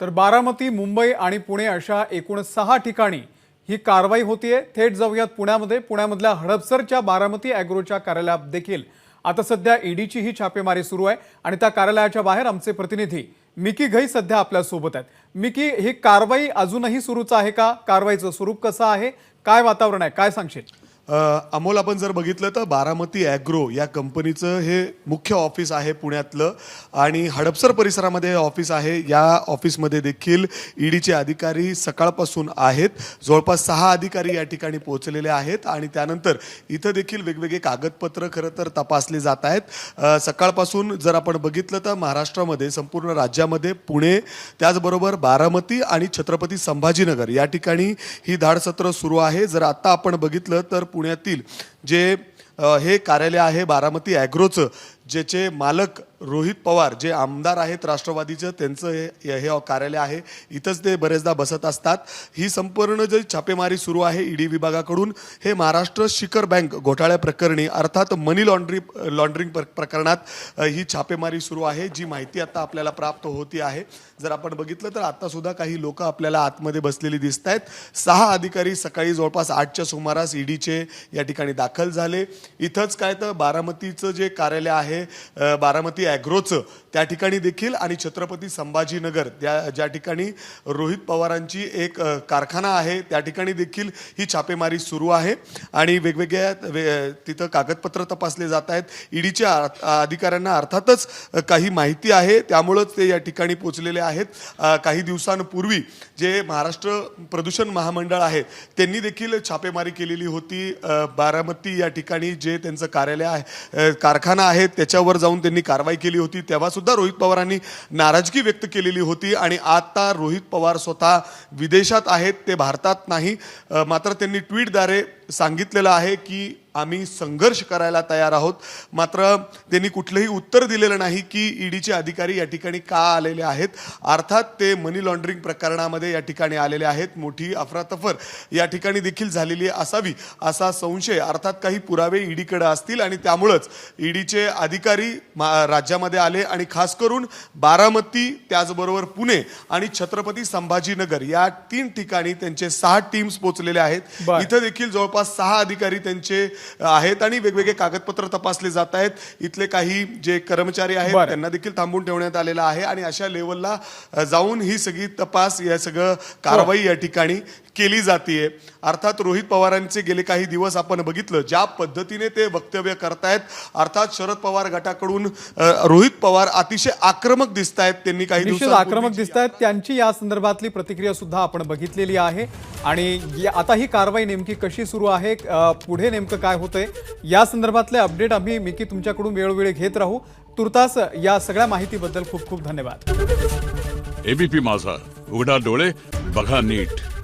तर बारामती मुंबई आणि पुणे अशा एकूण सहा ठिकाणी ही कारवाई होतीये. थेट जाऊयात पुण्यामध्ये. पुण्यामधल्या हडपसरच्या बारामती अॅग्रोच्या कार्यालयात देखील आता सध्या ईडीची ही छापेमारी सुरू आहे आणि त्या कार्यालयाच्या बाहेर आमचे प्रतिनिधी मिकी घई सध्या आपल्यासोबत आहेत. मिकी ही कारवाई अजूनही सुरूच आहे का? कारवाईचं स्वरूप कसं आहे? काय वातावरण आहे? काय सांगशील? अमोल आपण जर बघितलं तर बारामती ॲग्रो या कंपनीचं हे मुख्य ऑफिस आहे पुण्यातलं आणि हडपसर परिसरामध्ये हे ऑफिस आहे. या ऑफिसमध्ये देखील ईडीचे अधिकारी सकाळपासून आहेत. जवळपास सहा अधिकारी या ठिकाणी पोहोचलेले आहेत आणि त्यानंतर इथं देखील वेगवेगळे कागदपत्र खरं तर तपासले जात आहेत. सकाळपासून जर आपण बघितलं तर महाराष्ट्रामध्ये संपूर्ण राज्यामध्ये पुणे त्याचबरोबर बारामती आणि छत्रपती संभाजीनगर या ठिकाणी ही धाडसत्र सुरू आहे. जर आत्ता आपण बघितलं तर पुण्यातील जे हे कार्यालय आहे बारामती ॲग्रोचं ज्याचे मालक रोहित पवार जे आमदार आहेत राष्ट्रवादीचं त्यांचं हे हे कार्यालय आहे. इथंच ते बरेचदा बसत असतात. ही संपूर्ण जी छापेमारी सुरू आहे ईडी विभागाकडून हे महाराष्ट्र शिखर बँक घोटाळ्या प्रकरणी अर्थात मनी लॉन्ड्री लॉन्ड्रिंग प्र- प्रकरणात ही छापेमारी सुरू आहे. जी माहिती आता आपल्याला प्राप्त होती आहे. जर आपण बघितलं तर आत्तासुद्धा काही लोक आपल्याला आतमध्ये बसलेली दिसत आहेत. सहा अधिकारी सकाळी जवळपास आठच्या सुमारास ईडीचे या ठिकाणी दाखल झाले. इथंच काय तर बारामतीचं जे कार्यालय आहे बारामती ॲग्रोचं त्या ठिकाणी देखील आणि छत्रपती संभाजीनगर त्या ज्या ठिकाणी रोहित पवारांची एक कारखाना आहे त्या ठिकाणी देखील ही छापेमारी सुरू आहे. आणि वेगवेगळ्या वे- तिथं कागदपत्र तपासले जात आहेत. ईडीच्या अधिकाऱ्यांना अर्थातच काही माहिती आहे. त्यामुळंच ते या ठिकाणी पोचलेले आहेत. काही दिवसांपूर्वी जे महाराष्ट्र प्रदूषण महामंडळ आहे त्यांनी देखील छापेमारी केलेली होती. बारामती या ठिकाणी जे त्यांचं कार्यालय आहे कारखाना आहे त्याच्यावर जाऊन त्यांनी कारवाई केली होती तेव्हा सुद्धा रोहित पवारांनी नाराजगी व्यक्त केलेली होती आणि आता रोहित पवार स्वतः विदेशात आहेत ते भारतात नाही. मात्र त्यांनी ट्विटद्वारे सांगितलेलं आहे की आम्ही संघर्ष करायला तयार आहोत. मात्र त्यांनी कुठलंही उत्तर दिलेलं नाही की ईडीचे अधिकारी या ठिकाणी का आलेले आहेत. अर्थात ते मनी लॉन्ड्रिंग प्रकरणामध्ये या ठिकाणी आलेले आहेत. मोठी अफरातफर या ठिकाणी देखील झालेली असावी असा संशय अर्थात काही पुरावे ईडीकडे असतील आणि त्यामुळंच ईडीचे अधिकारी मा- राज्यामध्ये आले आणि खास करून बारामती त्याचबरोबर पुणे आणि छत्रपती संभाजीनगर या तीन ठिकाणी त्यांचे सहा टीम्स पोचलेले आहेत. इथं देखील जवळपास सहा अधिकारी त्यांचे आहेत आणि वेगवेगळे कागदपत्र तपासले जात आहेत. इथले काही जे कर्मचारी आहेत. त्यांना देखील थांबून ठेवण्यात आलेलं आहे आणि अशा लेवलला जाऊन ही सगळी तपास या सगळं कारवाई या ठिकाणी केली जाते अर्थात रोहित पवारांचे गेले काही दिवस आपण बघितलं ज्या पद्धतीने ते वक्तव्य करतायत अर्थात शरद पवार गटाकडून रोहित पवार अतिशय आक्रमक दिसत आहेत त्यांनी काही आक्रमक दिसत आहेत त्यांची या संदर्भातली प्रतिक्रिया सुद्धा आपण बघितलेली आहे. आणि आता ही कारवाई नेमकी कशी सुरू आहे. पुढे नेमकं काय होतंय? या संदर्भातले अपडेट आम्ही मिकी तुमच्याकडून वेळोवेळी घेत राहू. तुर्तास या सगळ्या माहितीबद्दल खूप खूप धन्यवाद. एबीपी माझा. उघडा डोळे बघा नीट.